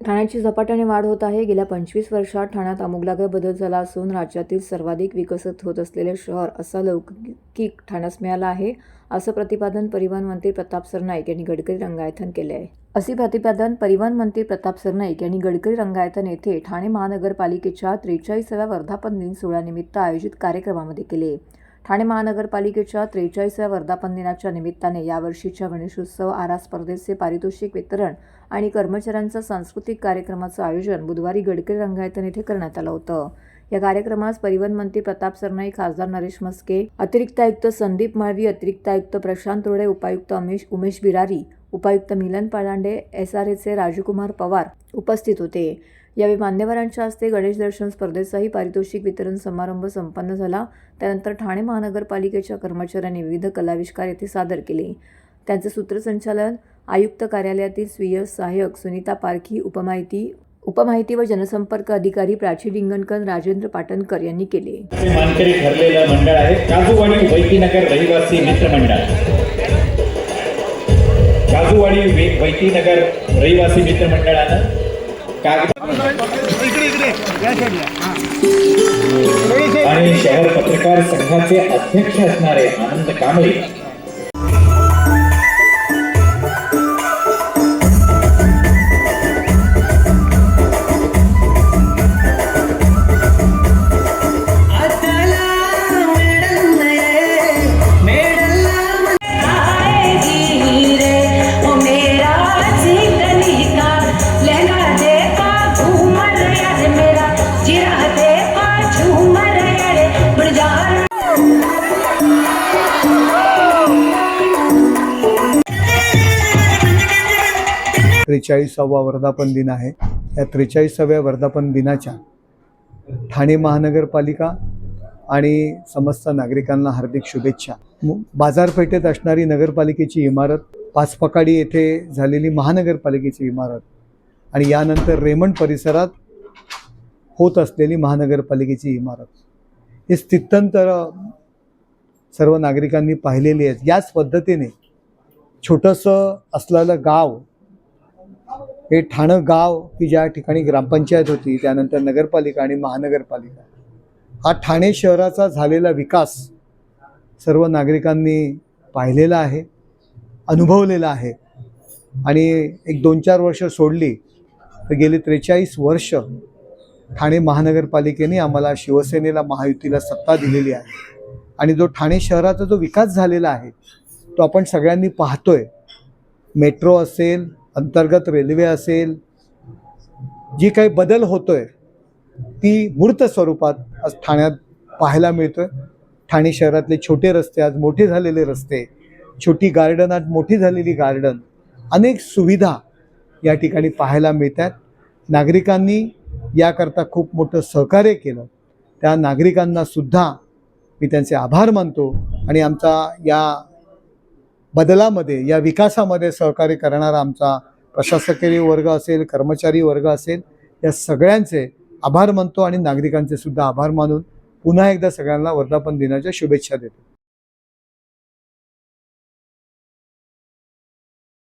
ठाण्याची झपाट्याने वाढ होत आहे. गेल्या पंचवीस वर्षात ठाण्यात आमूलाग्र बदल झाला असून राज्यातील सर्वाधिक विकसित होत असलेले शहर असा लौकिक ठाण्यास मिळाला आहे असं प्रतिपादन परिवहन मंत्री प्रताप सरनाईक यांनी गडकरी रंगायतन केले आहे. असे प्रतिपादन परिवहन मंत्री प्रताप सरनाईक यांनी गडकरी रंगायतन येथे ठाणे महानगरपालिकेच्या त्रेचाळीसाव्या वर्धापन दिन सोहळ्यानिमित्त आयोजित कार्यक्रमामध्ये केले. ठाणे महानगरपालिकेच्या त्रेचाळीसव्या वर्धापन दिनाच्या निमित्ताने यावर्षीच्या गणेशोत्सव आरा स्पर्धेचे पारितोषिक वितरण आणि कर्मचाऱ्यांचा सांस्कृतिक कार्यक्रमाचं आयोजन बुधवारी गडकरी रंगायतन येथे करण्यात आलं होतं. या कार्यक्रमास परिवहन मंत्री प्रताप सरनाई खासदार नरेश मस्के अतिरिक्त आयुक्त संदीप माळवी अतिरिक्त आयुक्त प्रशांत रोडे उपायुक्त अमेश उमेश बिरारी उपायुक्त मिलन पालांडे एस आर एचे राजकुमार पवार उपस्थित होते. यावेळी मान्यवरांच्या हस्ते गणेश दर्शन स्पर्धेचाही पारितोषिक वितरण समारंभ संपन्न झाला. त्यानंतर ठाणे महानगरपालिकेच्या कर्मचाऱ्यांनी विविध कलाविष्कार येथे सादर केले. त्यांचे सूत्रसंचालन आयुक्त कार्यालयातील स्वीय सहाय्यक सुनीता पारखी उपमाहिती उपमाहिती व जनसंपर्क अधिकारी प्राची डिंगणकर राजेंद्र पाटणकर यांनी केले. मानकरी ठरलेलं मंडळ आहे. काजूवाडी वैतीनगर रहिवासी मित्रमंडळ काजूवाडी वैतीनगर रहिवासी मित्रमंडळानं आणि शहर पत्रकार संघाचे अध्यक्ष असणारे आनंद कांबळे त्रेचाळीसावा वर्धापन दिन आहे. या त्रेचाळीसाव्या वर्धापन दिनाच्या ठाणे महानगरपालिका आणि समस्त नागरिकांना हार्दिक शुभेच्छा. बाजारपेठेत असणारी नगरपालिकेची इमारत पाचपकाडी येथे झालेली महानगरपालिकेची इमारत आणि यानंतर रेमंड परिसरात होत असलेली महानगरपालिकेची इमारत. हे स्थित्यंतर सर्व नागरिकांनी पाहिलेली आहेत. याच पद्धतीने छोटंसं असलेलं गाव हे ठाणं गाव की ज्या ठिकाणी ग्रामपंचायत होती त्यानंतर नगरपालिका आणि महानगरपालिका. हा ठाणे शहराचा झालेला विकास सर्व नागरिकांनी पाहिलेला आहे अनुभवलेला आहे. आणि एक दोन चार वर्ष सोडली तर गेली त्रेचाळीस वर्ष ठाणे महानगरपालिकेने आम्हाला शिवसेनेला महायुतीला सत्ता दिलेली आहे. आणि जो ठाणे शहराचा जो विकास झालेला आहे तो आपण सगळ्यांनी पाहतोय. मेट्रो असेल अंतर्गत रेल्वे असेल जी काही बदल होतोय ती मूर्त स्वरूपात आज ठाण्यात पाहायला मिळतोय. ठाणे शहरातले छोटे रस्ते आज मोठे झालेले रस्ते छोटी गार्डन आज मोठी झालेली गार्डन अनेक सुविधा या ठिकाणी पाहायला मिळतात. नागरिकांनी याकरता खूप मोठं सहकार्य केलं. त्या नागरिकांनासुद्धा मी त्यांचे आभार मानतो आणि आमचा या बदलामध्ये या विकासामध्ये सहकार्य करणारा आमचा प्रशासकीय वर्ग असेल कर्मचारी वर्ग असेल या सगळ्यांचे आभार मानतो आणि नागरिकांचे सुद्धा आभार मानून पुन्हा एकदा सगळ्यांना वर्धापन दिनाच्या शुभेच्छा देतो.